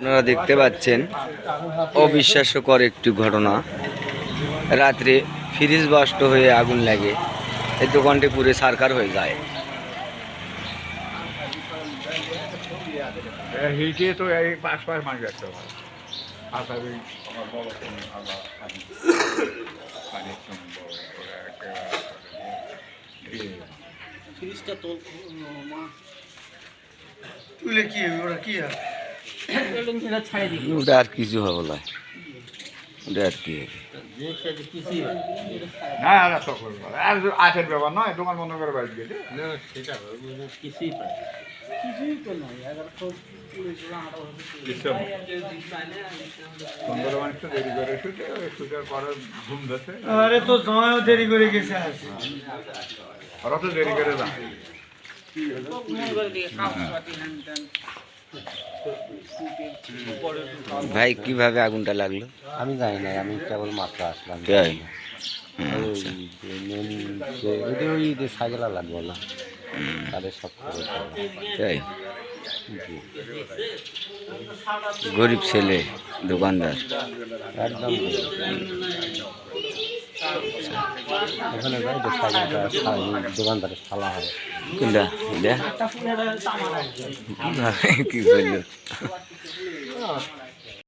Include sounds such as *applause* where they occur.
আপনারা দেখতে পাচ্ছেন অবিশ্বাস্যকর একটি ঘটনা। রাত্রে ফ্রিজ বাস্ট হয়ে আগুন লাগে এই দোকানটি পুরে সারকার হয়ে যায়। হিটে তো এই পাঁচ পাঁচ মাস ব্যস্ত তুলে কি ওরা কি হবে ওটা আর কিছু হবে না। ওটা আর কি না আর তো করব না। আর আখের ব্যাপার নয় তোমার মনে করে বাড়ি গেছে পরে ঘুম ধরছে আরে তো জমাও দেরি করে গেছে তো দেরি করে যায় ভাই কীভাবে আগুনটা লাগল? আমি জানি না আমি কেবল মাত্র আসলাম। তাই? ওই যে main যে ওই যে ওই লাগবে না তাদের সব তাই? গরিব ছেলে দোকানদার। একদম। ওখানে যাই যে সা- দোকানদারের সালা হয়। কোনটা এটা? *laughs* কি করল